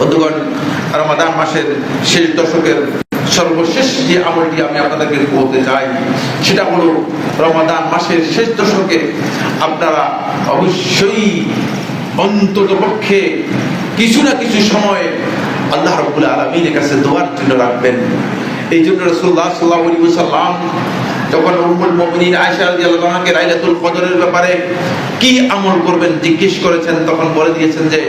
বন্ধুগণ, রমাদান মাসের শেষ দশকের সর্বশেষ যে আমলটি আমি আপনাদেরকে বলতে চাই, সেটা হলো রমাদান মাসের শেষ দশকে আপনারা অবশ্যই অন্তত পক্ষে কিছু না কিছু সময় আল্লাহ রব্বুল আলমিনের কাছে দোয়ার জন্য রাখবেন। এই জন্য রসুল্লাহ সাল্লাহ আলী সাল্লাম যখন উম্মুল মুমিনিন আয়েশা রাদিয়াল্লাহু আনহাকে লাইলাতুল কদরের ব্যাপারে কি আমল করবেন জিজ্ঞেস করেছেন, তখন বলে দিয়েছেন যে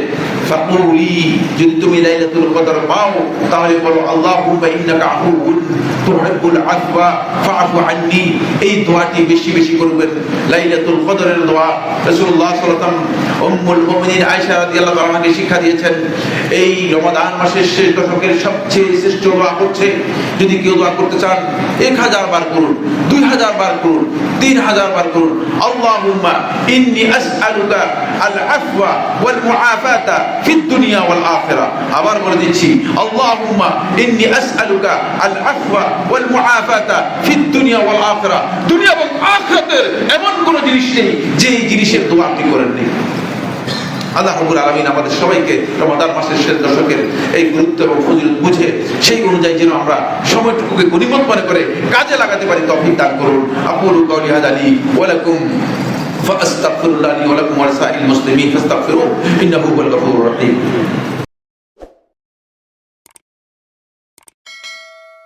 যদি তুমি লাইলাতুল কদর পাও, তাহলে বলো, আল্লাহুম্মা ইন্নাকা আফুউন তুহিব্বুল আফওয়া এই দোয়াটি বেশি বেশি করবেন। লাইলাতুল কদরের দোয়া রাসূলুল্লাহ সাল্লাল্লাহু উম্মুল মুমিনিন আয়েশা রাদিয়াল্লাহু আনহাকে শিক্ষা দিয়েছেন, এই রমাদান মাসের শেষ দশকের সবচেয়ে শ্রেষ্ঠ দোয়া হচ্ছে, যদি কেউ দোয়া করতে চান, এক হাজার বার করুন, দুই হাজার বার করুন, তিন হাজার বার করুন। আল্লাহুম্মা ইন্নি আসআলুকা আল আফওয়া ওয়াল মুআফাতা আমাদের সবাইকে রমাদান মাসের শেষ দশকের এই গুরুত্ব এবং ফজিলত বুঝে, সেই অনুযায়ী যেন আমরা সময়টুকুকে গণিমত মনে করে কাজে লাগাতে পারি তফিক দান করুন। হাদালি ওয়ালাকুম فاستغفر الله لي ولكم ولسائر المسلمين فاستغفروه إنه هو الغفور الرحيم.